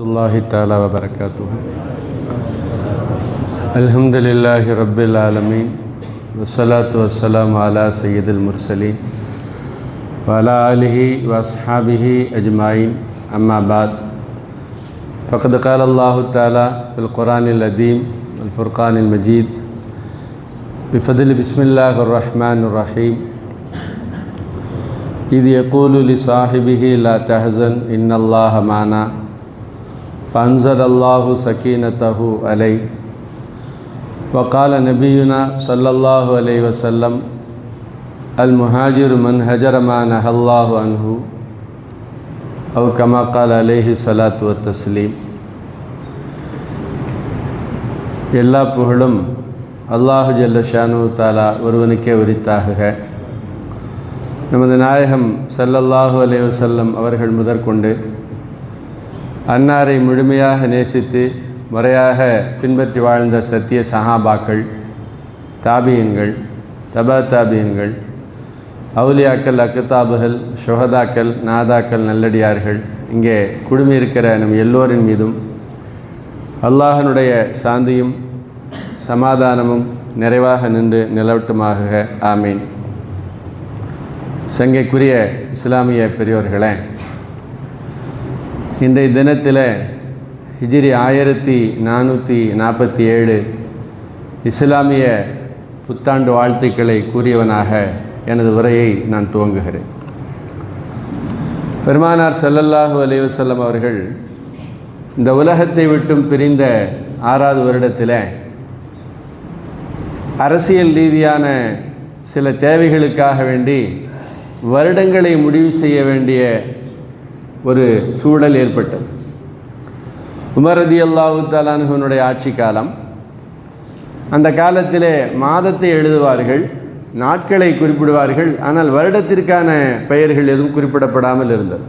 الله تعالى وبركاته الحمد لله رب العالمين والصلاة والسلام على سيد المرسلين وعلى آله وأصحابه أجمعين أما بعد فقد قال الله تعالى في القرآن العظيم والفرقان المجيد بفضل بسم الله الرحمن الرحيم إذ يقول لصاحبه لا تحزن إن الله معنا فأنزل الله سكينته عليه وقال نبينا صلى الله عليه وسلم المهاجر من هجر ما نهى الله عنه أو كما قال عليه الصلاة والتسليم எல்லா புகழும் அல்லாஹு ஜல்ல ஷானு தாலா ஒருவனுக்கே உரித்தாகுக நமது நாயகம் ஸல்லல்லாஹு அலைஹி வஸல்லம் அவர்கள் முதற்கொண்டு அன்னாரை முழுமையாக நேசித்து முறையாக பின்பற்றி வாழ்ந்த சத்திய சஹாபாக்கள் தாபியன்கள் தபா தாபியன்கள் அவுலியாக்கள் அக்குதாபுகள் சுகதாக்கள் நாதாக்கள் நல்லடியார்கள் இங்கே குழுமி இருக்கிற நம் எல்லோரின் மீதும் அல்லாஹனுடைய சாந்தியும் சமாதானமும் நிறைவாக நின்று நிலவட்டுமாக ஆமீன். சங்கைக்குரிய இஸ்லாமிய பெரியோர்களே இன்றைய தினத்தில் ஹிஜிரி ஆயிரத்தி நானூற்றி நாற்பத்தி ஏழு இஸ்லாமிய புத்தாண்டு வாழ்த்துக்களை கூறியவனாக எனது உரையை நான் துவங்குகிறேன். பெருமானார் செல்லல்லாஹு அலைஹி அவர்கள் இந்த உலகத்தை விட்டும் பிரிந்த ஆறாவது வருடத்தில் அரசியல் ரீதியான சில தேவைகளுக்காக வேண்டி வருடங்களை முடிவு செய்ய வேண்டிய ஒரு சூழல் ஏற்பட்டது. உமரதி அல்லாஹு தாலானுடைய ஆட்சி காலம். அந்த காலத்திலே மாதத்தை எழுதுவார்கள் நாட்களை குறிப்பிடுவார்கள் ஆனால் வருடத்திற்கான பெயர்கள் எதுவும் குறிப்பிடப்படாமல் இருந்தது.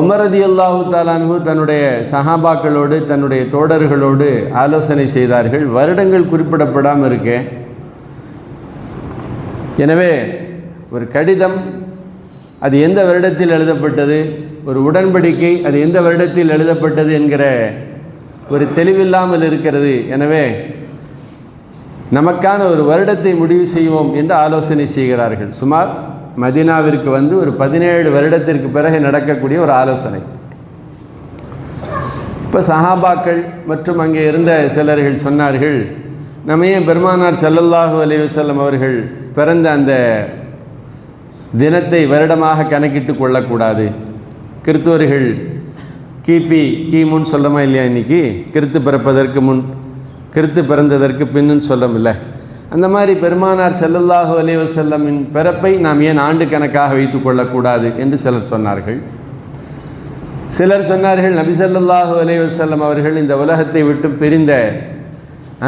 உமரதி அல்லாஹு தாலான்ஹு தன்னுடைய சஹாபாக்களோடு தன்னுடைய தோடர்களோடு ஆலோசனை செய்தார்கள். வருடங்கள் குறிப்பிடப்படாமல் இருக்கே. எனவே ஒரு கடிதம் அது எந்த வருடத்தில் எழுதப்பட்டது? ஒரு உடன்படிக்கை அது எந்த வருடத்தில் எழுதப்பட்டது என்கிற ஒரு தெளிவில்லாமல் இருக்கிறது. எனவே நமக்கான ஒரு வருடத்தை முடிவு செய்வோம் என்று ஆலோசனை செய்கிறார்கள். சுமார் மதினாவிற்கு வந்து ஒரு பதினேழு வருடத்திற்கு பிறகு நடக்கக்கூடிய ஒரு ஆலோசனை. இப்போ சஹாபாக்கள் மற்றும் அங்கே இருந்த சிலர்கள் சொன்னார்கள் நம்ம ஏன் பெருமானார் செல்லல்லாஹு அலைஹி வஸல்லம் அவர்கள் பிறந்த அந்த தினத்தை வருடமாக கணக்கிட்டு கொள்ளக்கூடாது. கிறித்தவர்கள் கிபி கிமுன்னு சொல்லமா இல்லையா இன்னைக்கு? கிறித்து பிறப்பதற்கு முன் கிறித்து பிறந்ததற்கு பின்னுன்னு சொல்லமில்ல. அந்த மாதிரி பெருமானார் செல்லல்லாஹு அலைவர் செல்லமின் பிறப்பை நாம் ஏன் ஆண்டு கணக்காக வைத்து கொள்ளக்கூடாது என்று சிலர் சொன்னார்கள். சிலர் சொன்னார்கள் நபி செல்லல்லாஹு அலைவர் செல்லம் அவர்கள் இந்த உலகத்தை விட்டு பிரிந்த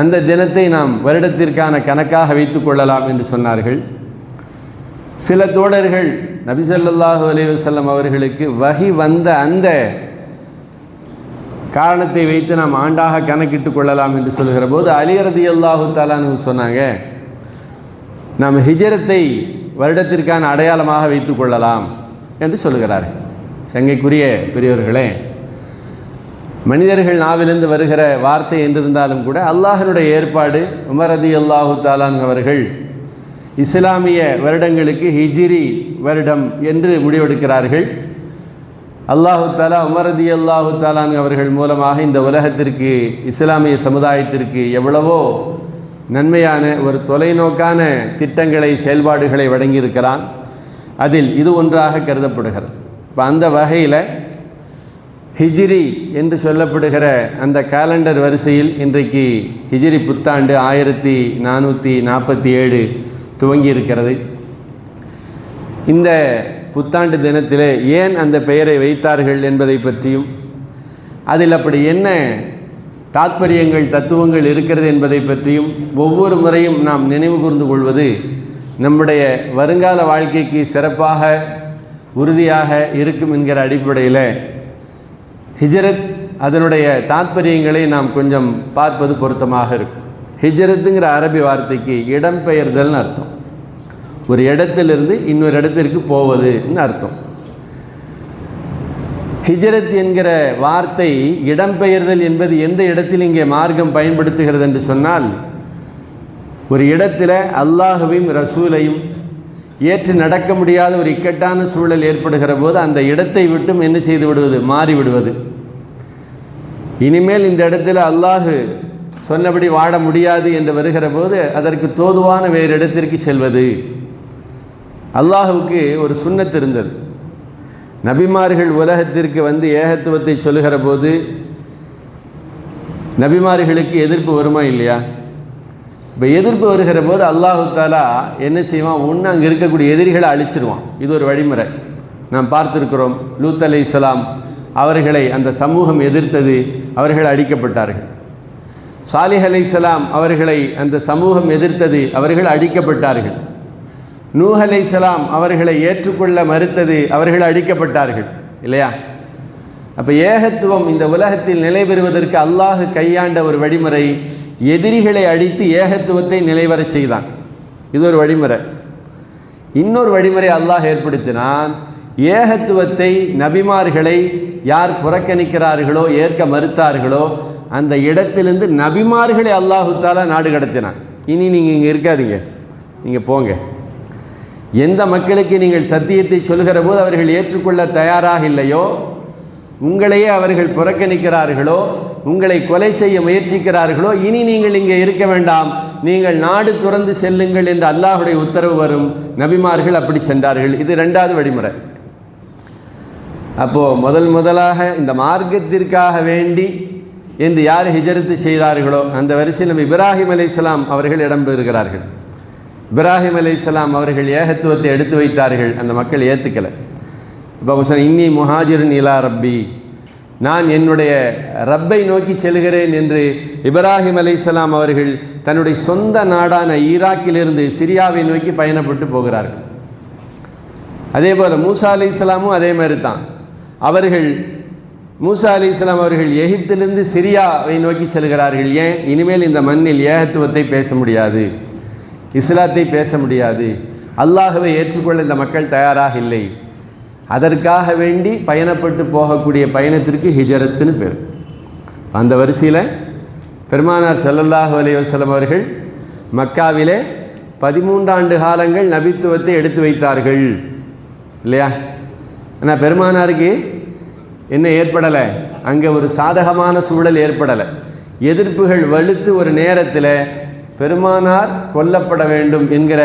அந்த தினத்தை நாம் வருடத்திற்கான கணக்காக வைத்து கொள்ளலாம் என்று சொன்னார்கள். சில தோழர்கள் நபிசல்லாஹு அலைவசல்லம் அவர்களுக்கு வகி வந்த அந்த காரணத்தை வைத்து நாம் ஆண்டாக கணக்கிட்டு கொள்ளலாம் என்று சொல்கிற போது அலிரதி அல்லாஹு தாலான்னு சொன்னாங்க நாம் ஹிஜரத்தை வருடத்திற்கான அடையாளமாக வைத்து கொள்ளலாம் என்று சொல்கிறார் சங்கைக்குரிய பெரியவர்களே மனிதர்கள் நாவிலிருந்து வருகிற வார்த்தை என்றிருந்தாலும் கூட அல்லாஹனுடைய ஏற்பாடு உமரதி அல்லாஹு தாலான் அவர்கள் இஸ்லாமிய வருடங்களுக்கு ஹிஜிரி வருடம் என்று முடிவெடுக்கிறார்கள். அல்லாஹு தாலா உமரதி அல்லாஹு தாலான் அவர்கள் மூலமாக இந்த உலகத்திற்கு இஸ்லாமிய சமுதாயத்திற்கு எவ்வளவோ நன்மையான ஒரு தொலைநோக்கான திட்டங்களை செயல்பாடுகளை வழங்கியிருக்கிறான். அதில் இது ஒன்றாக கருதப்படுகிறது. இப்போ அந்த வகையில் ஹிஜிரி என்று சொல்லப்படுகிற அந்த காலண்டர் வரிசையில் இன்றைக்கு ஹிஜிரி புத்தாண்டு ஆயிரத்தி நானூற்றி நாற்பத்தி ஏழு துவங்கி இருக்கிறது இந்த புத்தாண்டு தினத்தில் ஏன் அந்த பெயரை வைத்தார்கள் என்பதை பற்றியும் அதில் அப்படி என்ன தாத்பரியங்கள் தத்துவங்கள் இருக்கிறது என்பதை பற்றியும் ஒவ்வொரு முறையும் நாம் நினைவு கூர்ந்து கொள்வது நம்முடைய வருங்கால வாழ்க்கைக்கு சிறப்பாக உறுதியாக இருக்கும் என்கிற அடிப்படையில் ஹிஜரத் அதனுடைய தாத்பரியங்களை நாம் கொஞ்சம் பார்ப்பது பொருத்தமாக இருக்கும். ஹிஜரத்துங்கிற அரபி வார்த்தைக்கு இடம்பெயர்தல்னு அர்த்தம். ஒரு இடத்திலிருந்து இன்னொரு இடத்திற்கு போவதுன்னு அர்த்தம். ஹிஜரத் என்கிற வார்த்தை இடம்பெயர்தல் என்பது எந்த இடத்தில் இங்கே மார்க்கம் பயன்படுத்துகிறது என்று சொன்னால் ஒரு இடத்துல அல்லாஹுவையும் ரசூலையும் ஏற்று நடக்க முடியாத ஒரு இக்கட்டான சூழல் ஏற்படுகிற போது அந்த இடத்தை விட்டும் என்ன செய்து விடுவது? மாறிவிடுவது இனிமேல் இந்த இடத்துல அல்லாஹு சொன்னபடி வாழ முடியாது என்று வருகிற போது அதற்கு தோதுவான வேறு இடத்திற்கு செல்வது. அல்லாஹுவுக்கு ஒரு சுண்ணத்து இருந்தது. நபிமார்கள் உலகத்திற்கு வந்து ஏகத்துவத்தை சொல்லுகிற போது நபிமார்களுக்கு எதிர்ப்பு வருமா இல்லையா? இப்போ எதிர்ப்பு வருகிற போது அல்லாஹு தாலா என்ன செய்வான்? ஒன்று அங்கே இருக்கக்கூடிய எதிரிகளை அழிச்சிருவான். இது ஒரு வழிமுறை. நாம் பார்த்துருக்கிறோம் லூத் அலை இஸ்லாம் அவர்களை அந்த சமூகம் எதிர்த்தது அவர்கள் அழிக்கப்பட்டார்கள் சாலிஹ் அலை இஸ்லாம் அவர்களை அந்த சமூகம் எதிர்த்தது அவர்கள் அழிக்கப்பட்டார்கள் நூஹலை சலாம் அவர்களை ஏற்றுக்கொள்ள மறுத்தது அவர்கள் அழிக்கப்பட்டார்கள் இல்லையா? அப்போ ஏகத்துவம் இந்த உலகத்தில் நிலை பெறுவதற்கு அல்லாஹு கையாண்ட ஒரு வழிமுறை எதிரிகளை அழித்து ஏகத்துவத்தை நிலைவரச் செய்தான். இது ஒரு வழிமுறை. இன்னொரு வழிமுறை அல்லாஹ் ஏற்படுத்தினான் ஏகத்துவத்தை நபிமார்களை யார் புறக்கணிக்கிறார்களோ ஏற்க மறுத்தார்களோ அந்த இடத்திலிருந்து நபிமார்களை அல்லாஹு தாலா நாடு கடத்தினான். இனி நீங்கள் இங்கே இருக்காதீங்க. நீங்கள் போங்க. எந்த மக்களுக்கு நீங்கள் சத்தியத்தை சொல்கிற போது அவர்கள் ஏற்றுக்கொள்ள தயாராக இல்லையோ? உங்களையே அவர்கள் புறக்கணிக்கிறார்களோ உங்களை கொலை செய்ய முயற்சிக்கிறார்களோ? இனி நீங்கள் இங்கே இருக்க வேண்டாம். நீங்கள் நாடு துறந்து செல்லுங்கள் என்று அல்லாஹுடைய உத்தரவு வரும். நபிமார்கள் அப்படி சென்றார்கள். இது ரெண்டாவது வழிமுறை. அப்போது முதல் முதலாக இந்த மார்க்கத்திற்காக வேண்டி என்று யார் ஹிஜரத்து செய்தார்களோ? அந்த வரிசையில் நம்ம இப்ராஹிம் அலை அவர்கள் இடம்பெறுகிறார்கள் இப்ராஹிம் அலை அவர்கள் ஏகத்துவத்தை எடுத்து வைத்தார்கள். அந்த மக்கள் ஏற்றுக்கலை இப்போ சொன்ன இன்னி முஹாஜிர் இலா ரப்பி. நான் என்னுடைய ரப்பை நோக்கி செல்கிறேன் என்று இப்ராஹிம் அலை அவர்கள் தன்னுடைய சொந்த நாடான ஈராக்கிலிருந்து சிரியாவை நோக்கி பயணப்பட்டு போகிறார்கள். அதே போல் மூசா அலி இஸ்லாமும் அதே மாதிரி தான். அவர்கள் மூசா அலி இஸ்லாம் அவர்கள் எகிப்திலிருந்து சிரியாவை நோக்கி செல்கிறார்கள். ஏன்? இனிமேல் இந்த மண்ணில் ஏகத்துவத்தை பேச முடியாது. இஸ்லாத்தை பேச முடியாது. அல்லாஹவை ஏற்றுக்கொள்ள இந்த மக்கள் தயாராக இல்லை. அதற்காக வேண்டி பயணப்பட்டு போகக்கூடிய பயணத்திற்கு ஹிஜரத்துன்னு பேர். அந்த வரிசையில் பெருமானார் செல்லல்லாஹ் அலைவசலம் அவர்கள் மக்காவிலே பதிமூன்றாண்டு காலங்கள் நபித்துவத்தை எடுத்து வைத்தார்கள். இல்லையா? ஆனால் பெருமானாருக்கு என்ன ஏற்படலை? அங்கே ஒரு சாதகமான சூழல் ஏற்படலை. எதிர்ப்புகள் வலுத்து ஒரு நேரத்தில் பெருமானார் கொல்லப்பட வேண்டும் என்கிற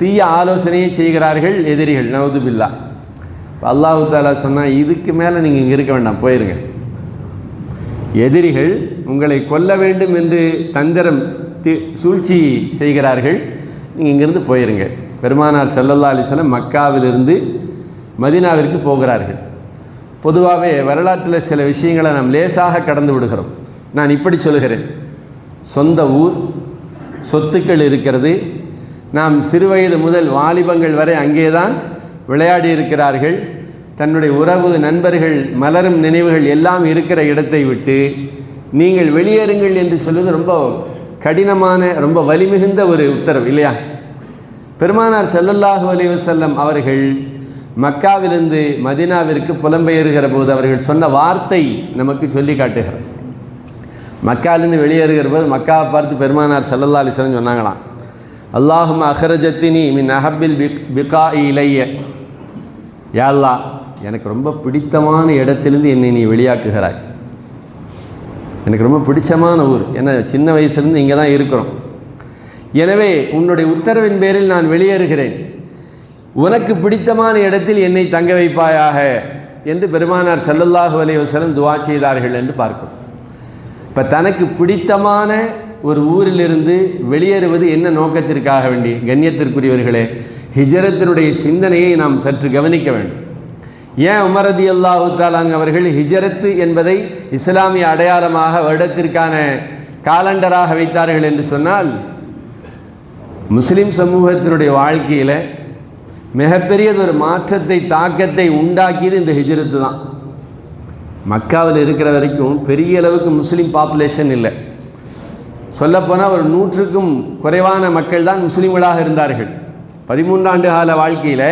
தீய ஆலோசனையை செய்கிறார்கள் எதிரிகள். நவதுபில்லா. அல்லாஹு தாலா சொன்னால் இதுக்கு மேலே நீங்கள் இங்கே இருக்க வேண்டாம் போயிருங்க. எதிரிகள் உங்களை கொல்ல வேண்டும் என்று தந்திரம் தி சூழ்ச்சி செய்கிறார்கள். நீங்கள் இங்கிருந்து போயிருங்க. பெருமானார் செல்லல்லா அலைஹி மக்காவிலிருந்து மதீனாவிற்கு போகிறார்கள். பொதுவாகவே வரலாற்றில் சில விஷயங்களை நாம் லேசாக கடந்து விடுகிறோம். நான் இப்படி சொல்கிறேன் சொந்த ஊர் சொத்துக்கள் இருக்கிறது. நாம் சிறுவயது முதல் வாலிபங்கள் வரை அங்கேதான் விளையாடி இருக்கிறார்கள். தன்னுடைய உறவு நண்பர்கள் மலரும் நினைவுகள் எல்லாம் இருக்கிற இடத்தை விட்டு நீங்கள் வெளியேறுங்கள் என்று சொல்வது ரொம்ப கடினமான ரொம்ப வலிமிகுந்த ஒரு உத்தரவு இல்லையா? பெருமானார் செல்லல்லாஹு வலிவு செல்லம் அவர்கள் மக்காவிலிருந்து மதீனாவிற்கு புலம்பெயர்கிற போது அவர்கள் சொன்ன வார்த்தை நமக்கு சொல்லி காட்டுகிறது. மக்காலிருந்து வெளியேறுகிற போது மக்காவை பார்த்து பெருமானார் ஸல்லல்லாஹு அலைஹி சொன்னாங்களாம். அல்லாஹும் அஹரஜத்தினி மின் அஹப்பில் பிக் பிகா இலைய. யாழ்லா எனக்கு ரொம்ப பிடித்தமான இடத்திலிருந்து என்னை நீ வெளியாக்குகிறாய். எனக்கு ரொம்ப பிடிச்சமான ஊர். ஏன்னா சின்ன வயசுலேருந்து இங்கே தான் இருக்கிறோம். எனவே உன்னுடைய உத்தரவின் பேரில் நான் வெளியேறுகிறேன். உனக்கு பிடித்தமான இடத்தில் என்னை தங்க வைப்பாயாக. என்று பெருமானார் ஸல்லல்லாஹு அலைஹி துவா செய்தார்கள் என்று பார்க்கிறோம். இப்போ தனக்கு பிடித்தமான ஒரு ஊரிலிருந்து வெளியேறுவது என்ன நோக்கத்திற்காக வேண்டி? கண்ணியத்திற்குரியவர்களே ஹிஜரத்தினுடைய சிந்தனையை நாம் சற்று கவனிக்க வேண்டும். ஏன் உமரதி அல்லாஹு தாலாங் அவர்கள் ஹிஜரத்து என்பதை இஸ்லாமிய அடையாளமாக வருடத்திற்கான காலண்டராக வைத்தார்கள் என்று சொன்னால் முஸ்லிம் சமூகத்தினுடைய வாழ்க்கையில் மிகப்பெரியதொரு மாற்றத்தை தாக்கத்தை உண்டாக்கியது இந்த ஹிஜரத்து தான். மக்காவில் இருக்கிற வரைக்கும் பெரிய அளவுக்கு முஸ்லீம் பாப்புலேஷன் இல்லை. சொல்லப்போனால் ஒரு நூற்றுக்கும் குறைவான மக்கள் தான் முஸ்லீம்களாக இருந்தார்கள். பதிமூன்றாண்டு கால வாழ்க்கையில்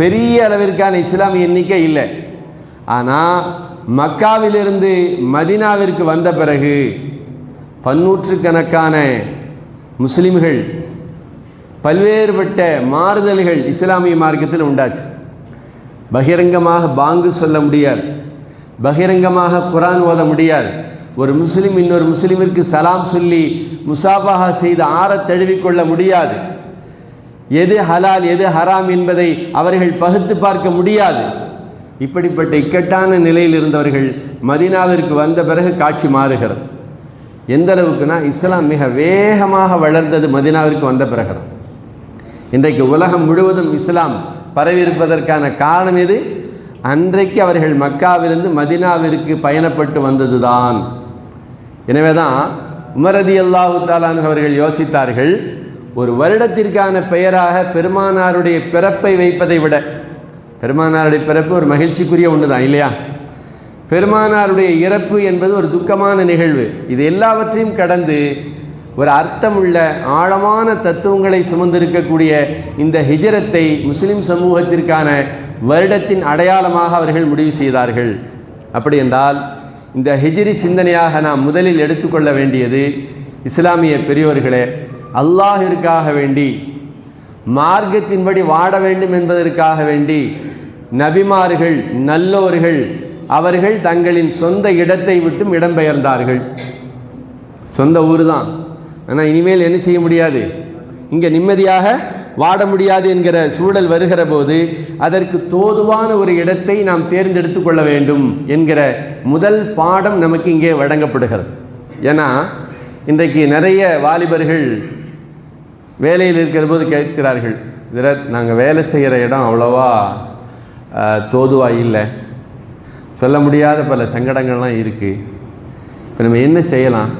பெரிய அளவிற்கான இஸ்லாமிய எண்ணிக்கை இல்லை. ஆனால் மக்காவிலிருந்து மதினாவிற்கு வந்த பிறகு பன்னூற்றுக்கணக்கான முஸ்லீம்கள் பல்வேறுபட்ட மாறுதல்கள் இஸ்லாமிய மார்க்கத்தில் உண்டாச்சு. பகிரங்கமாக பாங்கு சொல்ல முடியாது. பகிரங்கமாக குரான் ஓத முடியாது. ஒரு முஸ்லீம் இன்னொரு முஸ்லீமிற்கு சலாம் சொல்லி முசாபாகா செய்து ஆற தழுவிக்கொள்ள முடியாது. எது ஹலால் எது ஹராம் என்பதை அவர்கள் பகுத்து பார்க்க முடியாது. இப்படிப்பட்ட இக்கட்டான நிலையில் இருந்தவர்கள் மதினாவிற்கு வந்த பிறகு காட்சி மாறுகிறது. எந்த அளவுக்குனா இஸ்லாம் மிக வேகமாக வளர்ந்தது மதினாவிற்கு வந்த பிறகு இன்றைக்கு உலகம் முழுவதும் இஸ்லாம் பரவியிருப்பதற்கான காரணம் எது? அன்றைக்கு அவர்கள் மக்காவிலிருந்து மதினாவிற்கு பயணப்பட்டு வந்ததுதான். எனவே தான் உமரதி அல்லாஹு தாலான் அவர்கள் யோசித்தார்கள் ஒரு வருடத்திற்கான பெயராக பெருமானாருடைய பிறப்பை வைப்பதை விட பெருமானாருடைய பிறப்பு ஒரு மகிழ்ச்சிக்குரிய ஒன்று தான் இல்லையா? பெருமானாருடைய இறப்பு என்பது ஒரு துக்கமான நிகழ்வு. இது எல்லாவற்றையும் கடந்து ஒரு அர்த்தமுள்ள ஆழமான தத்துவங்களை சுமந்திருக்கக்கூடிய இந்த ஹிஜரத்தை முஸ்லிம் சமூகத்திற்கான வருடத்தின் அடையாளமாக அவர்கள் முடிவு செய்தார்கள். அப்படி என்றால் இந்த ஹிஜ்ரி சிந்தனையாக நாம் முதலில் எடுத்துக்கொள்ள வேண்டியது இஸ்லாமிய பெரியோர்களே அல்லாஹிற்காக வேண்டி மார்க்கத்தின்படி வாட வேண்டும் என்பதற்காக வேண்டி நபிமார்கள் நல்லோர்கள் அவர்கள் தங்களின் சொந்த இடத்தை விட்டும் இடம்பெயர்ந்தார்கள். சொந்த ஊர் தான் ஆனால் இனிமேல் என்ன செய்ய முடியாது? இங்கே நிம்மதியாக வாட முடியாது என்கிற சூழல் வருகிற போது அதற்கு தோதுவான ஒரு இடத்தை நாம் தேர்ந்தெடுத்து கொள்ள வேண்டும் என்கிற முதல் பாடம் நமக்கு இங்கே வழங்கப்படுகிறது. ஏன்னா இன்றைக்கு நிறைய வாலிபர்கள் வேலையில் இருக்கிற போது கேட்கிறார்கள் இதில் நாங்கள் வேலை செய்கிற இடம் அவ்வளோவா தோதுவாக இல்லை. சொல்ல முடியாத பல சங்கடங்கள்லாம் இருக்குது இப்போ நம்ம என்ன செய்யலாம்?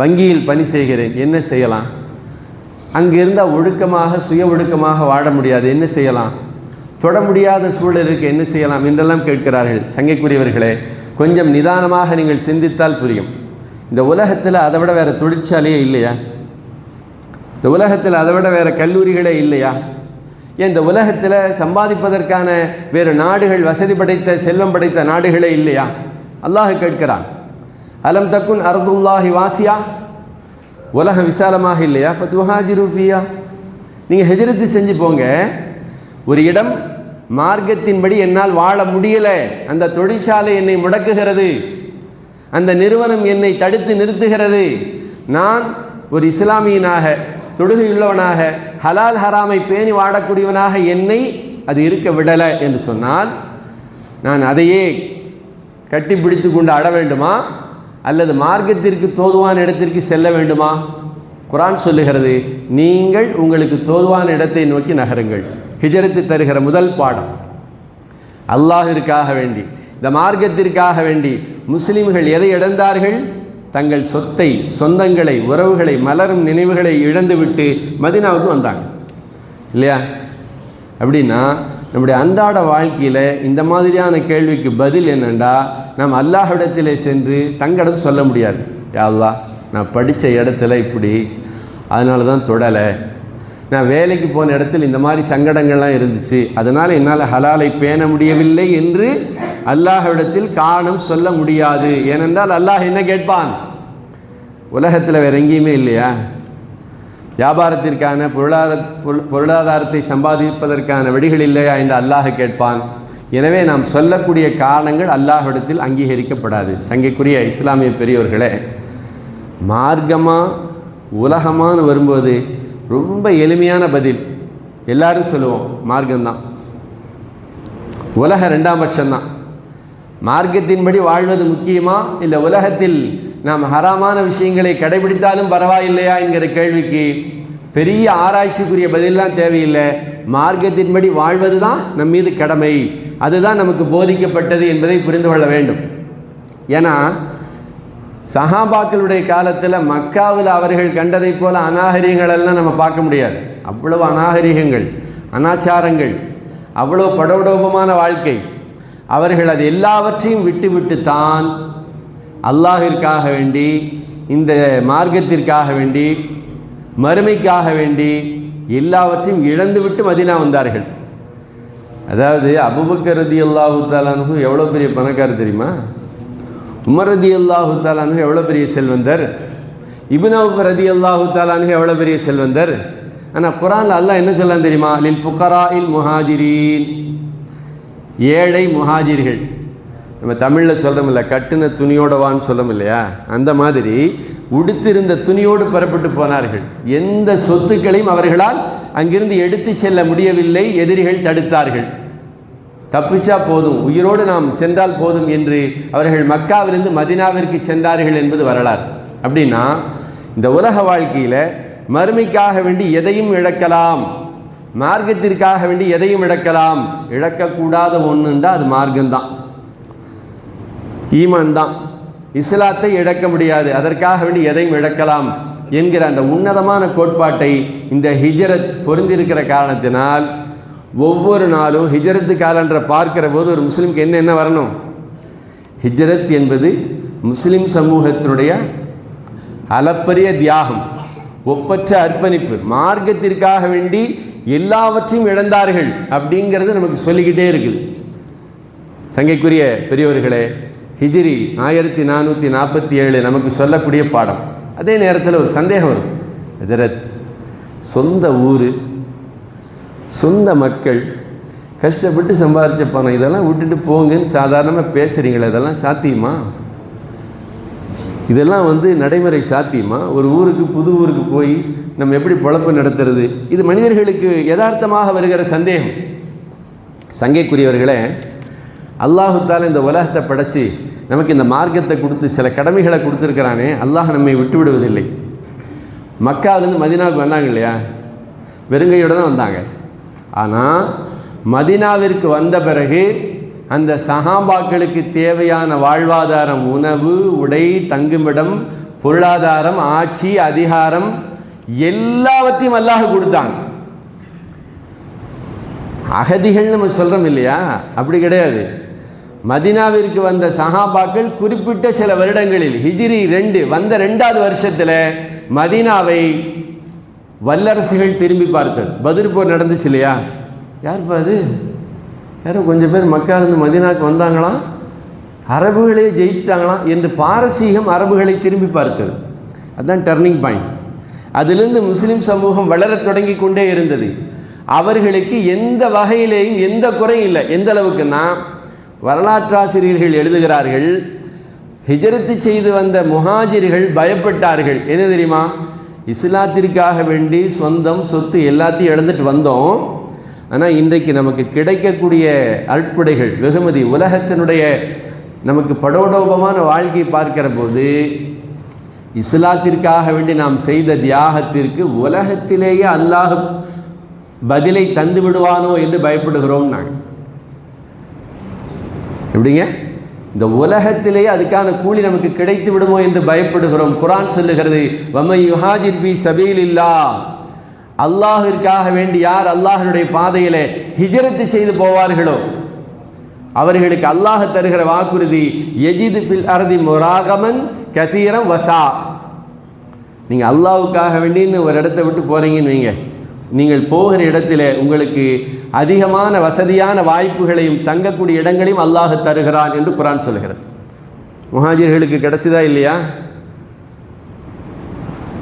வங்கியில் பணி செய்கிறேன் என்ன செய்யலாம்? அங்கே இருந்தால் ஒழுக்கமாக சுய ஒழுக்கமாக வாழ முடியாது. என்ன செய்யலாம்? தொட முடியாத சூழல் இருக்க என்ன செய்யலாம் என்றெல்லாம் கேட்கிறார்கள். சங்கைக்குரியவர்களே கொஞ்சம் நிதானமாக நீங்கள் சிந்தித்தால் புரியும். இந்த உலகத்தில் அதை விட வேறு தொழிற்சாலையே இல்லையா? இந்த உலகத்தில் அதை விட வேறு கல்லூரிகளே இல்லையா? ஏன் இந்த உலகத்தில் சம்பாதிப்பதற்கான வேறு நாடுகள் வசதி படைத்த செல்வம் படைத்த நாடுகளே இல்லையா? அல்லாஹ் கேட்கிறான். அலம் தக்குன் அர்துல்லாஹி வாசியா? உலகம் விசாலமாக இல்லையா? இப்போ துஹாஜிருஃபியா நீங்கள் ஹெஜரத்து செஞ்சு போங்க. ஒரு இடம் மார்க்கத்தின்படி என்னால் வாழ முடியலை. அந்த தொழிற்சாலை என்னை முடக்குகிறது. அந்த நிறுவனம் என்னை தடுத்து நிறுத்துகிறது. நான் ஒரு இஸ்லாமியனாக தொடுகையுள்ளவனாக ஹலால் ஹராமை பேணி வாடக்கூடியவனாக என்னை அது இருக்க விடலை என்று சொன்னால் நான் அதையே கட்டிப்பிடித்து கொண்டு அட வேண்டுமா? அல்லது மார்க்கத்திற்கு தோதுவான இடத்திற்கு செல்ல வேண்டுமா? குரான் சொல்லுகிறது நீங்கள் உங்களுக்கு தோதுவான இடத்தை நோக்கி நகருங்கள். ஹிஜரத்து தருகிற முதல் பாடம். அல்லாஹிற்காக வேண்டி இந்த மார்க்கத்திற்காக வேண்டி முஸ்லிம்கள் எதை இழந்தார்கள்? தங்கள் சொத்தை சொந்தங்களை உறவுகளை மலரும் நினைவுகளை இழந்துவிட்டு மதினாவுக்கு வந்தாங்க. இல்லையா? அப்படின்னா நம்முடைய அன்றாட வாழ்க்கையில் இந்த மாதிரியான கேள்விக்கு பதில் என்னென்னா நாம் அல்லாஹிடத்தில் சென்று தங்கடம் சொல்ல முடியாது. யாழ்லா நான் படித்த இடத்துல இப்படி அதனால தான் தொடலை. நான் வேலைக்கு போன இடத்துல இந்த மாதிரி சங்கடங்கள்லாம் இருந்துச்சு. அதனால் என்னால் ஹலாலை பேண முடியவில்லை என்று அல்லாஹ்விடத்தில் காரணம் சொல்ல முடியாது. ஏனென்றால் அல்லாஹ் என்ன கேட்பான்? உலகத்தில் வேற எங்கேயுமே இல்லையா? வியாபாரத்திற்கான பொருளாதார பொருளாதாரத்தை சம்பாதிப்பதற்கான வழிகள் இல்லையா என்று அல்லாஹ் கேட்பான். எனவே நாம் சொல்லக்கூடிய காரணங்கள் அல்லாஹிடத்தில் அங்கீகரிக்கப்படாது. சங்கைக்குரிய இஸ்லாமிய பெரியவர்களே மார்க்கமாக உலகமானு வரும்போது ரொம்ப எளிமையான பதில். எல்லாரும் சொல்லுவோம் மார்க்கம்தான். உலக ரெண்டாம் பட்சம்தான். மார்க்கத்தின்படி வாழ்வது முக்கியமா? இல்லை உலகத்தில் நாம் ஹராமான விஷயங்களை கடைபிடித்தாலும் பரவாயில்லையா என்கிற கேள்விக்கு பெரிய ஆராய்ச்சிக்குரிய பதிலெலாம் தேவையில்லை. மார்க்கத்தின்படி வாழ்வது தான் நம் மீது கடமை. அதுதான் நமக்கு போதிக்கப்பட்டது என்பதை புரிந்து கொள்ள வேண்டும். ஏன்னா சஹாபாக்களுடைய காலத்தில் மக்காவில் அவர்கள் கண்டதை போல அநாகரிகங்கள் எல்லாம் நம்ம பார்க்க முடியாது. அவ்வளவு அநாகரிகங்கள் அனாச்சாரங்கள் அவ்வளோ படோடோபமான வாழ்க்கை. அவர்கள் அது எல்லாவற்றையும் விட்டு விட்டு தான் அல்லாஹிற்காக வேண்டி இந்த மார்க்கத்திற்காக வேண்டி மறுமைக்காக வேண்டி எல்லாவற்றையும் இழந்துவிட்டு மதினா வந்தார்கள். அதாவது அபுபக்கர் ரதி அல்லாஹு தாலானுக்கு எவ்வளோ பெரிய பணக்காரர் தெரியுமா? உமர் ரதி அல்லாஹு தாலானுக்கு எவ்வளோ பெரிய செல்வந்தர்? இபினவுஃப் ரதி அல்லாஹு தாலானுக்கு எவ்வளோ பெரிய செல்வந்தர்? ஆனால் குரானில் அல்லாஹ் என்ன சொல்லலாம் தெரியுமா? லில் ஃபுக்கரா இல் முஹாஜிரீன். ஏழை முஹாஜிர்கள். நம்ம தமிழில் சொல்கிறோம் இல்லை கட்டுன துணியோடவான்னு சொல்லும் இல்லையா? அந்த மாதிரி உடுத்திருந்த துணியோடு புறப்பட்டு போனார்கள். எந்த சொத்துக்களையும் அவர்களால் அங்கிருந்து எடுத்து செல்ல முடியவில்லை எதிரிகள் தடுத்தார்கள். தப்பிச்சா போதும் உயிரோடு நாம் சென்றால் போதும் என்று அவர்கள் மக்காவிலிருந்து மதினாவிற்கு சென்றார்கள் என்பது வரலாறு. அப்படின்னா இந்த உலக வாழ்க்கையில் மறுமைக்காக வேண்டி எதையும் இழக்கலாம் மார்க்கத்திற்காக வேண்டி எதையும் இழக்கலாம் இழக்கக்கூடாத ஒன்றுண்டா அது மார்க்கம்தான். ஈமான் தான் இஸ்லாத்தை இழக்க முடியாது. அதற்காக வேண்டி எதையும் இழக்கலாம் என்கிற அந்த உன்னதமான கோட்பாட்டை இந்த ஹிஜரத் பொருந்திருக்கிற காரணத்தினால் ஒவ்வொரு நாளும் ஹிஜரத்து காலன்ற பார்க்கிற போது ஒரு முஸ்லீம்க்கு என்ன என்ன வரணும்? ஹிஜரத் என்பது முஸ்லிம் சமூகத்தினுடைய அளப்பரிய தியாகம் ஒப்பற்ற அர்ப்பணிப்பு மார்க்கத்திற்காக வேண்டி எல்லாவற்றையும் இழந்தார்கள் அப்படிங்கிறது நமக்கு சொல்லிக்கிட்டே இருக்குது. சங்கைக்குரிய பெரியவர்களே ஹிஜ்ரி ஆயிரத்தி நானூற்றி நாற்பத்தி ஏழு நமக்கு சொல்லக்கூடிய பாடம். அதே நேரத்தில் ஒரு சந்தேகம் வரும். ஹசரத் சொந்த ஊர் சொந்த மக்கள் கஷ்டப்பட்டு சம்பாதிச்ச பணம் இதெல்லாம் விட்டுட்டு போங்கன்னு சாதாரணமாக பேசுகிறீங்களே இதெல்லாம் சாத்தியமா? இதெல்லாம் வந்து நடைமுறை சாத்தியமா? ஒரு ஊருக்கு புது ஊருக்கு போய் நம்ம எப்படி பொழப்பு நடத்துறது? இது மனிதர்களுக்கு யதார்த்தமாக வருகிற சந்தேகம். சங்கைக்குரியவர்களே அல்லாஹுத்தால இந்த உலகத்தை படைச்சி நமக்கு இந்த மார்க்கத்தை கொடுத்து சில கடமைகளை கொடுத்துருக்கிறானே அல்லாஹ் நம்மை விட்டு விடுவதில்லை. மக்காவிலேருந்து மதினாவுக்கு வந்தாங்க இல்லையா? வெறுங்கையோடு தான் வந்தாங்க. ஆனால் மதினாவிற்கு வந்த பிறகு அந்த சஹாபாக்களுக்கு தேவையான வாழ்வாதாரம் உணவு உடை தங்குமிடம் பொருளாதாரம் ஆட்சி அதிகாரம் எல்லாவற்றையும் அல்லாஹ் கொடுத்தாங்க அகதிகள்னு நம்ம சொல்கிறோம் இல்லையா? அப்படி கிடையாது. மதினாவிற்கு வந்த சஹாபாக்கள் குறிப்பிட்ட சில வருடங்களில் ஹிஜ்ரி ரெண்டு வந்த ரெண்டாவது வருஷத்தில் மதினாவை வல்லரசுகள் திரும்பி பார்த்தது. பதில் போர் நடந்துச்சு இல்லையா? யாருப்பா அது? யாரோ கொஞ்சம் பேர் மக்காலேருந்து மதினாவுக்கு வந்தாங்களாம் அரபுகளே ஜெயிச்சிட்டாங்களாம் என்று பாரசீகம் அரபுகளை திரும்பி பார்த்தது. அதுதான் டர்னிங் பாயிண்ட் அதிலிருந்து முஸ்லீம் சமூகம் வளரத் தொடங்கி கொண்டே இருந்தது. அவர்களுக்கு எந்த வகையிலேயும் எந்த குறையும் இல்லை. எந்த அளவுக்குன்னா வரலாற்றாசிரியர்கள் எழுதுகிறார்கள் ஹிஜரத்து செய்து வந்த முஹாஜிர்கள் பயப்பட்டார்கள். என்ன தெரியுமா? இஸ்லாத்திற்காக வேண்டி சொந்தம் சொத்து எல்லாத்தையும் இழந்துட்டு வந்தோம். ஆனால் இன்றைக்கு நமக்கு கிடைக்கக்கூடிய அற்புடைகள் வெகுமதி உலகத்தினுடைய நமக்கு படோடோபமான வாழ்க்கை பார்க்கிற போது இஸ்லாத்திற்காக வேண்டி நாம் செய்த தியாகத்திற்கு உலகத்திலேயே அல்லாஹ் பதிலை தந்து விடுவானோ என்று பயப்படுகிறோம் நாங்கள். எப்படிங்க? இந்த உலகத்திலேயே அதுக்கான கூலி நமக்கு கிடைத்து விடுமோ என்று பயப்படுகிறோம். குரான் சொல்லுகிறது வம்மை யுஹாஜிர் பி சபீல் இல்லா அல்லாஹிற்காக வேண்டி யார் அல்லாஹனுடைய பாதையிலே ஹிஜரத்து செய்து போவார்களோ அவர்களுக்கு அல்லாஹ் தருகிற வாக்குறுதி எஜிது ஃபில் அரதி முராகமன் கசீரம் வசா. நீங்கள் அல்லாவுக்காக வேண்டின்னு ஒரு இடத்த விட்டு போகிறீங்கன்னு வைங்க. நீங்கள் போகிற இடத்துல உங்களுக்கு அதிகமான வசதியான வாய்ப்புகளையும் தங்கக்கூடிய இடங்களையும் அல்லாஹ் தருகிறான் என்று குரான் சொல்கிறது முஹாஜிர்களுக்கு கிடைச்சதா இல்லையா?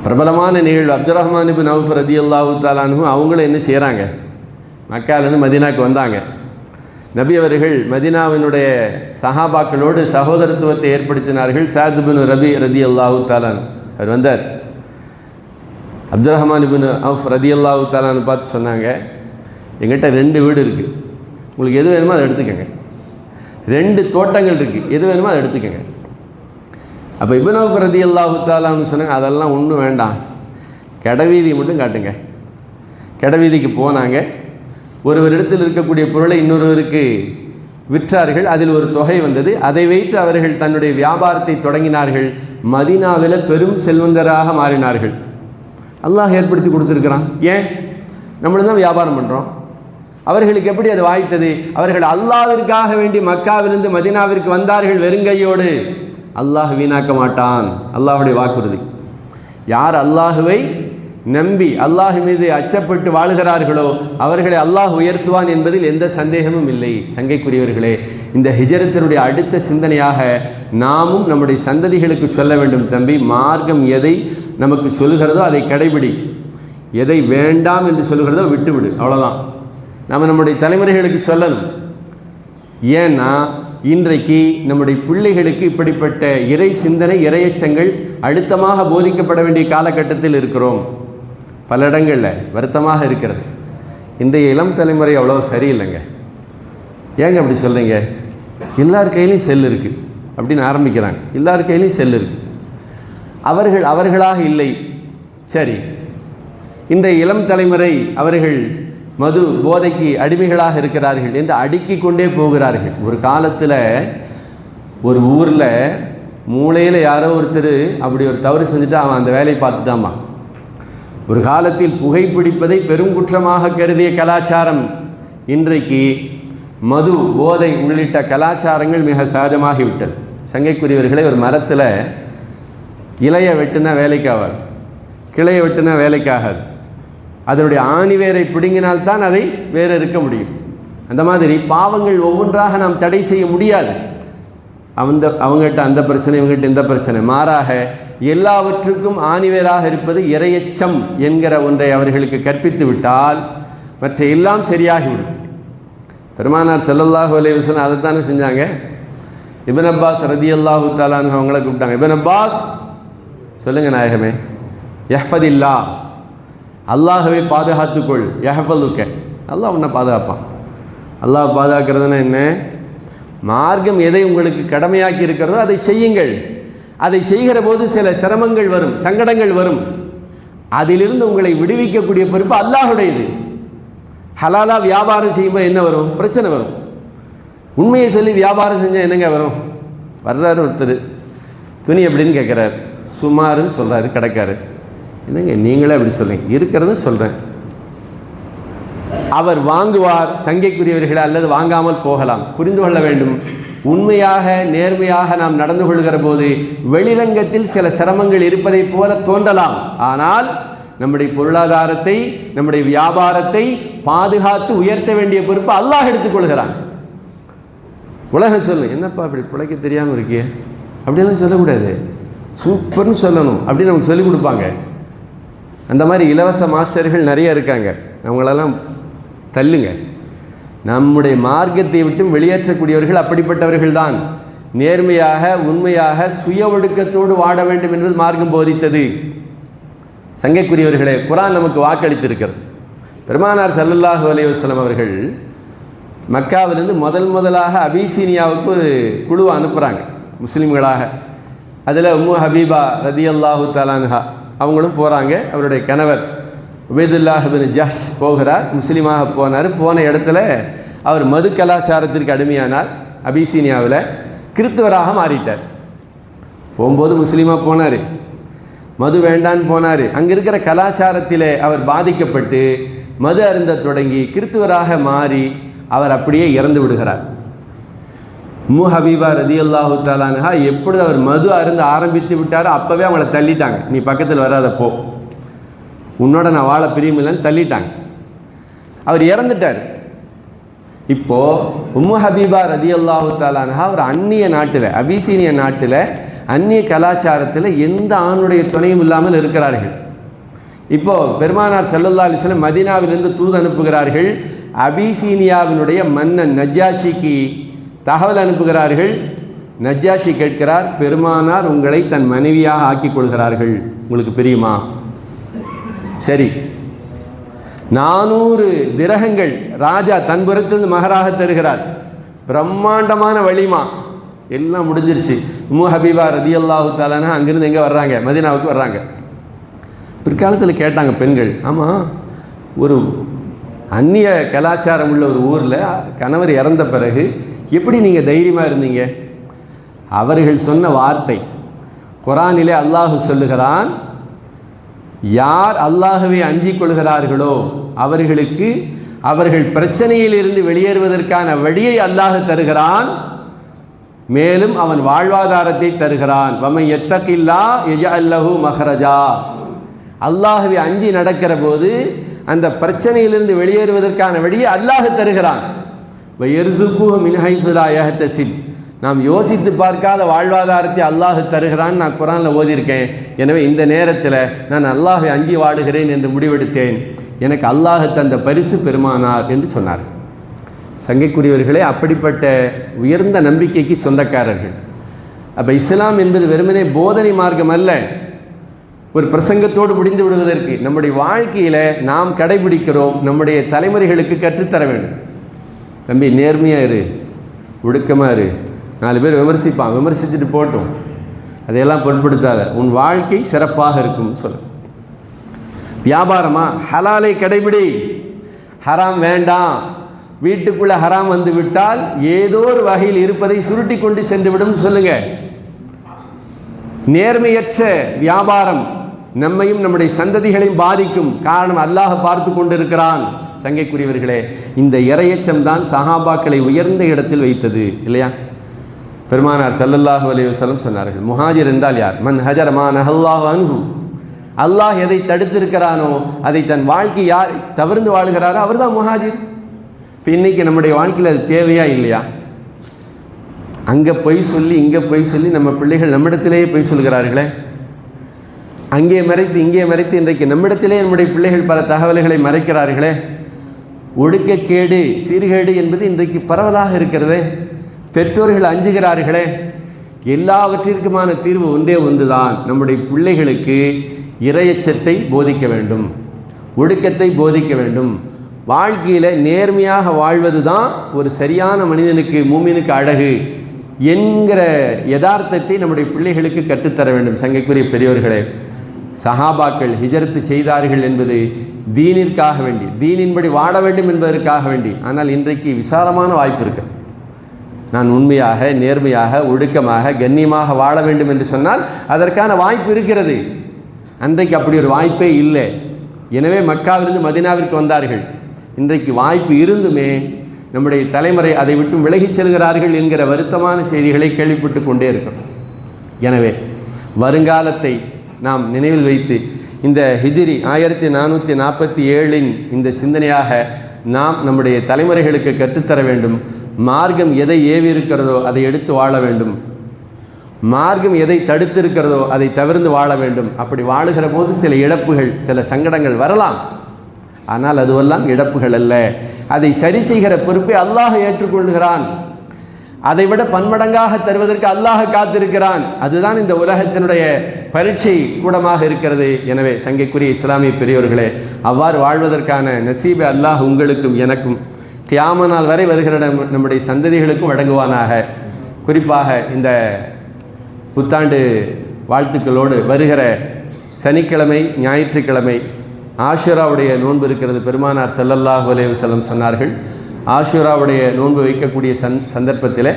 பிரபலமான நிகழ்வு அப்துல் ரஹ்மான் இபின் நவுஃப் ரதி அல்லாஹு தாலானும் அவங்களும் என்ன செய்கிறாங்க மக்காலேருந்து மதினாக்கு வந்தாங்க. நபி அவர்கள் மதினாவினுடைய சஹாபாக்களோடு சகோதரத்துவத்தை ஏற்படுத்தினார்கள். சாதுபின் ரபி ரதி அல்லாஹு தாலான் அவர் வந்தார். அப்துல் ரஹ்மான் இபின் அவுஃப் ரதி அல்லாஹு தாலான்னு பார்த்து சொன்னாங்க. எங்கிட்ட ரெண்டு வீடு இருக்குது உங்களுக்கு எது வேணுமோ அதை எடுத்துக்கோங்க. ரெண்டு தோட்டங்கள் இருக்குது எது வேணுமோ அதை எடுத்துக்கோங்க. அப்போ இபின் அவுஃப் ரதி அல்லாஹு தாலான்னு சொன்னாங்க. அதெல்லாம் ஒன்றும் வேண்டாம். கடைவீதியை மட்டும் காட்டுங்க. கடைவீதிக்கு போனாங்க. ஒருவரிடத்தில் இருக்கக்கூடிய பொருளை இன்னொருவருக்கு விற்றார்கள். அதில் ஒரு தொகை வந்தது. அதை வைத்து அவர்கள் தன்னுடைய வியாபாரத்தை தொடங்கினார்கள். மதினாவில் பெரும் செல்வந்தராக மாறினார்கள். அல்லாஹ் ஏற்படுத்தி கொடுத்துருக்கிறான். ஏன்? நம்மளும் தான் வியாபாரம் பண்ணுறோம் அவர்களுக்கு எப்படி அது வாய்த்தது? அவர்கள் அல்லாவிற்காக வேண்டி மக்காவிலிருந்து மதினாவிற்கு வந்தார்கள் வெறுங்கையோடு. அல்லாஹ் வீணாக்க மாட்டான். அல்லாஹுடைய வாக்குறுதி. யார் அல்லாஹுவை நம்பி அல்லாஹ் மீது அச்சப்பட்டு வாழுகிறார்களோ அவர்களை அல்லாஹ் உயர்த்துவான் என்பதில் எந்த சந்தேகமும் இல்லை. சங்கைக்குரியவர்களே இந்த ஹிஜரத்தினுடைய அடுத்த சிந்தனையாக நாமும் நம்முடைய சந்ததிகளுக்கு சொல்ல வேண்டும் தம்பி மார்க்கம் எதை நமக்கு சொல்கிறதோ அதை கடைபிடி. எதை வேண்டாம் என்று சொல்கிறதோ விட்டுவிடு. அவ்வளோதான் நம்ம நம்முடைய தலைமுறைகளுக்கு சொல்லணும். ஏன்னா இன்றைக்கு நம்முடைய பிள்ளைகளுக்கு இப்படிப்பட்ட இறை சிந்தனை இறையச்சங்கள் அழுத்தமாக போதிக்கப்பட வேண்டிய காலகட்டத்தில் இருக்கிறோம். பல இடங்களில் வருத்தமாக இருக்கிறது. இன்றைய இளம் தலைமுறை அவ்வளோ சரியில்லைங்க. ஏங்க அப்படி சொல்கிறீங்க எல்லார் கையிலையும் செல் இருக்குது அப்படின்னு ஆரம்பிக்கிறாங்க. எல்லார் கையிலையும் செல் இருக்குது அவர்கள் அவர்களாக இல்லை. சரி. இன்றைய இளம் தலைமுறை அவர்கள் மது போதைக்கு அடிமைகளாக இருக்கிறார்கள் என்று அடுக்கிக் கொண்டே போகிறார்கள். ஒரு காலத்தில் ஒரு ஊரில் மூளையில் யாரோ ஒருத்தர் அப்படி ஒரு தவறு செஞ்சுட்டு அவன் அந்த வேலையை பார்த்துட்டாமா ஒரு காலத்தில் புகைப்பிடிப்பதை பெருங்குற்றமாக கருதிய கலாச்சாரம் இன்றைக்கு மது போதை உள்ளிட்ட கலாச்சாரங்கள் மிக சகஜமாகிவிட்டது. சங்கைக்குரியவர்களே ஒரு மரத்தில் இலையை வெட்டுனா வேலைக்காகாது கிளையை வெட்டுனா வேலைக்காகாது. அதனுடைய ஆணிவேரை பிடுங்கினால்தான் அதை வேறு இருக்க முடியும். அந்த மாதிரி பாவங்கள் ஒவ்வொன்றாக நாம் தடை செய்ய முடியாது. அந்த அவங்ககிட்ட அந்த பிரச்சனை இவங்ககிட்ட இந்த பிரச்சனை. மாறாக எல்லாவற்றுக்கும் ஆணிவேராக இருப்பது இரையச்சம் என்கிற ஒன்றை அவர்களுக்கு கற்பித்து விட்டால் மற்ற எல்லாம் சரியாகிவிடும். பெருமானார் செல்லல்லாஹு அலைஹி அதைத்தானே செஞ்சாங்க? இபன் அப்பாஸ் ரதி அல்லாஹு தாலான்னு அவங்கள கூப்பிட்டாங்க. இபன் அப்பாஸ் சொல்லுங்க நாயகமே. யஹ்ஃபதில்லா. அல்லாஹவை பாதுகாத்துக்கொள். யஹ்ஃபதுக்க. அல்லாஹ் உன்னை பாதுகாப்பான். அல்லாஹ் பாதுகாக்கிறதுனா என்ன? மார்க்கம் எதை உங்களுக்கு கடமையாக்கி இருக்கிறதோ அதை செய்யுங்கள். அதை செய்கிற போது சில சிரமங்கள் வரும் சங்கடங்கள் வரும். அதிலிருந்து உங்களை விடுவிக்கக்கூடிய பொறுப்பு அல்லாஹுடையது. ஹலாலா வியாபாரம் செய்யும்போது என்ன வரும்? பிரச்சனை வரும். உண்மையை சொல்லி வியாபாரம் செஞ்சால் என்னங்க வரும்? வர்றாரு ஒருத்தர். துணி எப்படின்னு கேட்குறாரு சுமாருன்னு சொல்கிறாரு கடைக்காரு என்னங்க நீங்களே அப்படி சொல்லுங்க இருக்கிறத சொல்கிறேன் அவர் வாங்குவார் சங்கைக்குரியவர்கள் அல்லது வாங்காமல் போகலாம். புரிந்து கொள்ள வேண்டும். உண்மையாக நேர்மையாக நாம் நடந்து கொள்கிற போது வெளிரங்கத்தில் சில சிரமங்கள் இருப்பதைப் போல தோன்றலாம். ஆனால் நம்முடைய பொருளாதாரத்தை நம்முடைய வியாபாரத்தை பாதுகாத்து உயர்த்த வேண்டிய பொறுப்பு அல்லாஹ் எடுத்துக்கொள்கிறான் உலகம் சொல்லு என்னப்பா அப்படி பிழைக்க தெரியாமல் இருக்கியே? அப்படியெல்லாம் சொல்லக்கூடாது. சூப்பர்னு சொல்லணும் அப்படின்னு அவங்க சொல்லிக் கொடுப்பாங்க. அந்த மாதிரி இலவச மாஸ்டர்கள் நிறைய இருக்காங்க. அவங்களெல்லாம் தள்ளுங்க. நம்முடைய மார்க்கத்தை விட்டும் வெளியேற்றக்கூடியவர்கள் அப்படிப்பட்டவர்கள் தான் நேர்மையாக உண்மையாக சுய ஒழுக்கத்தோடு வாட வேண்டும் என்பது மார்க்கம் போதித்தது. சங்கைக்குரியவர்களே குரான் நமக்கு வாக்களித்திருக்கிறது. பெருமானார் சல்லல்லாஹு அலைஹி அவர்கள் மக்காவிலிருந்து முதல் முதலாக அபிசீனியாவுக்கு ஒரு குழுவை அனுப்புகிறாங்க முஸ்லீம்களாக. அதில் உம்மு ஹபீபா ரதியல்லாஹு தலான்ஹா அவங்களும் போகிறாங்க அவருடைய கணவர். உபேதுல்லாஹின் பின் போகிறார். முஸ்லீமாக போனார். போன இடத்துல அவர் மது கலாச்சாரத்திற்கு அடிமையானார். அபிசீனியாவில் கிறித்துவராக மாறிட்டார். போகும்போது முஸ்லீமாக போனார். மது வேண்டான்னு போனார். அங்கே இருக்கிற கலாச்சாரத்திலே அவர் பாதிக்கப்பட்டு மது அருந்த தொடங்கி கிறித்துவராக மாறி அவர் அப்படியே இறந்து விடுகிறார். மு ஹபீபா ரதி அல்லாஹு தாலான்ஹா எப்பொழுது அவர் மது அருந்த ஆரம்பித்து விட்டாரோ அப்போவே அவங்கள தள்ளிட்டாங்க. நீ பக்கத்தில் வராத போ. உன்னோட நான் வாழ பிரியமில்லைன்னு தள்ளிட்டாங்க. அவர் இறந்துட்டார். இப்போ உம்மு ஹபீபா ரதி அல்லாஹு தாலான்ஹா ஒரு அந்நிய நாட்டில் அபிசீனிய நாட்டில் அந்நிய கலாச்சாரத்தில் எந்த ஆணுடைய துணையும் இல்லாமல் இருக்கிறார்கள். இப்போ பெருமானார் செல்லல்லா அலிஸ்லம் மதீனாவிலிருந்து தூது அனுப்புகிறார்கள். அபிசீனியாவினுடைய மன்னன் நஜ்ஜாஷிக்கு தகவல் அனுப்புகிறார்கள். நஜ்ஜாஷி கேட்கிறார் பெருமானார் உங்களை தன் மனைவியாக ஆக்கிக் கொள்கிறார்கள். உங்களுக்கு பிரியுமா? சரி. நானூறு திரகங்கள் ராஜா தன்புறத்திலிருந்து மகராக தருகிறார். பிரம்மாண்டமான வழிமா எல்லாம் முடிஞ்சிருச்சு. உமு ஹபீபா ரதி அல்லாஹு தாலானா அங்கிருந்து எங்கே வர்றாங்க? மதீனாவுக்கு வர்றாங்க. பிற்காலத்தில் கேட்டாங்க பெண்கள். ஆமாம் ஒரு அந்நிய கலாச்சாரம் உள்ள ஒரு ஊரில் கணவர் இறந்த பிறகு எப்படி நீங்கள் தைரியமாக இருந்தீங்க? அவர்கள் சொன்ன வார்த்தை குரானிலே அல்லாஹு சொல்லுகிறான் யார் அல்லாகவே அஞ்சிக் கொள்கிறார்களோ அவர்களுக்கு அவர்கள் பிரச்சனையிலிருந்து வெளியேறுவதற்கான வழியை அல்லாஹ் தருகிறான். மேலும் அவன் வாழ்வாதாரத்தை தருகிறான். வமை எத்தக்கில்லா எஜ அல்லஹு மஹரஜா. அல்லாஹுவை அஞ்சி நடக்கிற போது அந்த பிரச்சனையிலிருந்து வெளியேறுவதற்கான வழியை அல்லாஹ் தருகிறான். மின்ஹைசுலாயஹத்தசின் நாம் யோசித்து பார்க்காத வாழ்வாதாரத்தை அல்லாஹு தருகிறான்னு நான் குரானில் ஓதியிருக்கேன். எனவே இந்த நேரத்தில் நான் அல்லாஹை அஞ்சி வாடுகிறேன் என்று முடிவெடுத்தேன். எனக்கு அல்லாஹு தந்த பரிசு பெருமானார் என்று சொன்னார். சங்கைக்குரியவர்களே அப்படிப்பட்ட உயர்ந்த நம்பிக்கைக்கு சொந்தக்காரர்கள். அப்போ இஸ்லாம் என்பது வெறுமனே போதனை மார்க்கம் அல்ல. ஒரு பிரசங்கத்தோடு முடிந்து விடுவதற்கு நம்முடைய வாழ்க்கையில் நாம் கடைபிடிக்கிறோம் நம்முடைய தலைமுறைகளுக்கு கற்றுத்தர வேண்டும். தம்பி நேர்மையாக இரு ஒடுக்கமாக இரு. நாலு பேர் விமர்சிப்பான் விமர்சிச்சுட்டு போட்டும். அதையெல்லாம் பொருட்படுத்தாத. உன் வாழ்க்கை சிறப்பாக இருக்கும்னு சொல்லு. வியாபாரமா? ஹலாலை கடைபிடி. ஹராம் வேண்டாம். வீட்டுக்குள்ள ஹராம் வந்து விட்டால் ஏதோ ஒரு வகையில் இருப்பதை சுருட்டி கொண்டு சென்று விடும் சொல்லுங்க. நேர்மையற்ற வியாபாரம் நம்மையும் நம்முடைய சந்ததிகளையும் பாதிக்கும். காரணம் அல்லாஹ் பார்த்து கொண்டிருக்கிறான். சங்கைக்குரியவர்களே இந்த இரையச்சம் தான் சஹாபாக்களை உயர்ந்த இடத்தில் வைத்தது. இல்லையா? பெருமானார் சல்லல்லாஹு அலி வசலம் சொன்னார்கள் முஹாஜிர் என்றால் யார்? மன் ஹஜர் மான் அல்லாஹ் அன்ஹு. அல்லாஹ் எதை தடுத்திருக்கிறானோ அதை தன் வாழ்க்கை யார் தவிர்ந்து வாழுகிறாரோ அவர்தான் முஹாஜிர். இப்போ இன்னைக்கு நம்முடைய வாழ்க்கையில் அது தேவையா இல்லையா? அங்கே பொய் சொல்லி இங்கே பொய் சொல்லி நம்ம பிள்ளைகள் நம்மிடத்திலேயே பொய் சொல்கிறார்களே. அங்கே மறைத்து இங்கே மறைத்து இன்றைக்கு நம்மிடத்திலே நம்முடைய பிள்ளைகள் பல தகவல்களை மறைக்கிறார்களே. ஒடுக்கக்கேடு சீர்கேடு என்பது இன்றைக்கு பரவலாக இருக்கிறதே. பெற்றோர்கள் அஞ்சுகிறார்களே எல்லாவற்றிற்குமான தீர்வு ஒன்றே ஒன்றுதான். நம்முடைய பிள்ளைகளுக்கு இரையச்சத்தை போதிக்க வேண்டும் ஒடுக்கத்தை போதிக்க வேண்டும். வாழ்க்கையில் நேர்மையாக வாழ்வது தான் ஒரு சரியான மனிதனுக்கு மூமினுக்கு அழகு என்கிற யதார்த்தத்தை நம்முடைய பிள்ளைகளுக்கு கற்றுத்தர வேண்டும். சங்கைக்குரிய பெரியவர்களே சஹாபாக்கள் ஹிஜரத்து செய்தார்கள் என்பது தீனிற்காக வேண்டி தீனின்படி வாழ வேண்டும் என்பதற்காக வேண்டி. ஆனால் இன்றைக்கு விசாலமான வாய்ப்பு இருக்குது நான் உண்மையாக நேர்மையாக ஒழுக்கமாக கண்ணியமாக வாழ வேண்டும் என்று சொன்னால் அதற்கான வாய்ப்பு இருக்கிறது. அன்றைக்கு அப்படி ஒரு வாய்ப்பே இல்லை. எனவே மக்காவிலிருந்து மதினாவிற்கு வந்தார்கள். இன்றைக்கு வாய்ப்பு இருந்துமே நம்முடைய தலைமுறை அதை விட்டு விலகிச் செல்கிறார்கள் என்கிற வருத்தமான செய்திகளை கேள்விப்பட்டு கொண்டே இருக்கிறோம் எனவே வருங்காலத்தை நாம் நினைவில் வைத்து இந்த ஹிஜிரி ஆயிரத்தி நானூற்றி நாற்பத்தி ஏழின் இந்த சிந்தனையாக நாம் நம்முடைய தலைமுறைகளுக்கு கற்றுத்தர வேண்டும். மார்க்கம் எதை ஏவி இருக்கிறதோ அதை எடுத்து வாழ வேண்டும். மார்க்கம் எதை தடுத்திருக்கிறதோ அதை தவிர்த்து வாழ வேண்டும். அப்படி வாழுகிற போது சில இழப்புகள் சில சங்கடங்கள் வரலாம். ஆனால் அதுவெல்லாம் இழப்புகள் அல்ல. அதை சரி செய்கிற பொறுப்பை அல்லாஹ் ஏற்றுக்கொள்கிறான். அதை விட பன்மடங்காக தருவதற்கு அல்லாஹ் காத்திருக்கிறான். அதுதான் இந்த உலகத்தினுடைய பரீட்சை கூடமாக இருக்கிறது. எனவே சங்கைக்குரிய இஸ்லாமிய பெரியவர்களே அவ்வாறு வாழ்வதற்கான நசீபை அல்லாஹ் உங்களுக்கும் எனக்கும் கியாம நாள் வரை வருகிற நம்முடைய சந்ததிகளுக்கும் வழங்குவானாக. குறிப்பாக இந்த புத்தாண்டு வாழ்த்துக்களோடு வருகிற சனிக்கிழமை ஞாயிற்றுக்கிழமை ஆஷுராவுடைய நோன்பு இருக்கிறது. பெருமானார் செல்லல்லாஹு செல்லம் சொன்னார்கள் ஆஷுராவுடைய நோன்பு வைக்கக்கூடிய சந் சந்தர்ப்பத்தில்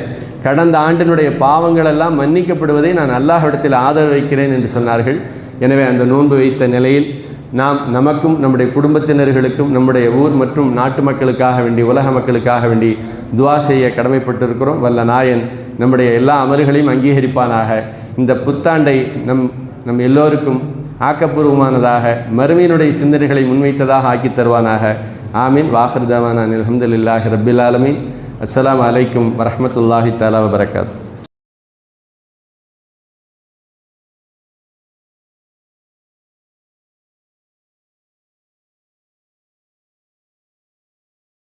கடந்த ஆண்டினுடைய பாவங்கள் எல்லாம் மன்னிக்கப்படுவதை நான் அல்லாஹ்விடத்தில் ஆதரவு வைக்கிறேன் என்று சொன்னார்கள். எனவே அந்த நோன்பு வைத்த நிலையில் நாம் நமக்கும் நம்முடைய குடும்பத்தினர்களுக்கும் நம்முடைய ஊர் மற்றும் நாட்டு மக்களுக்காக வேண்டி உலக மக்களுக்காக வேண்டி துவா செய்ய கடமைப்பட்டிருக்கிறோம். வல்ல நாயன் நம்முடைய எல்லா அமல்களையும் அங்கீகரிப்பானாக. இந்த புத்தாண்டை நம் நம் எல்லோருக்கும் ஆக்கப்பூர்வமானதாக மறுமையினுடைய சிந்தனைகளை முன்வைத்ததாக ஆக்கித் தருவானாக. ஆமீன். வாஹர்தவானான் அல்ஹம்துலில்லாஹி ரபில் ஆலமீன். அஸ்லாம் அலைக்கும் வரமத்துல்லாஹி தாலா வபரகாத்து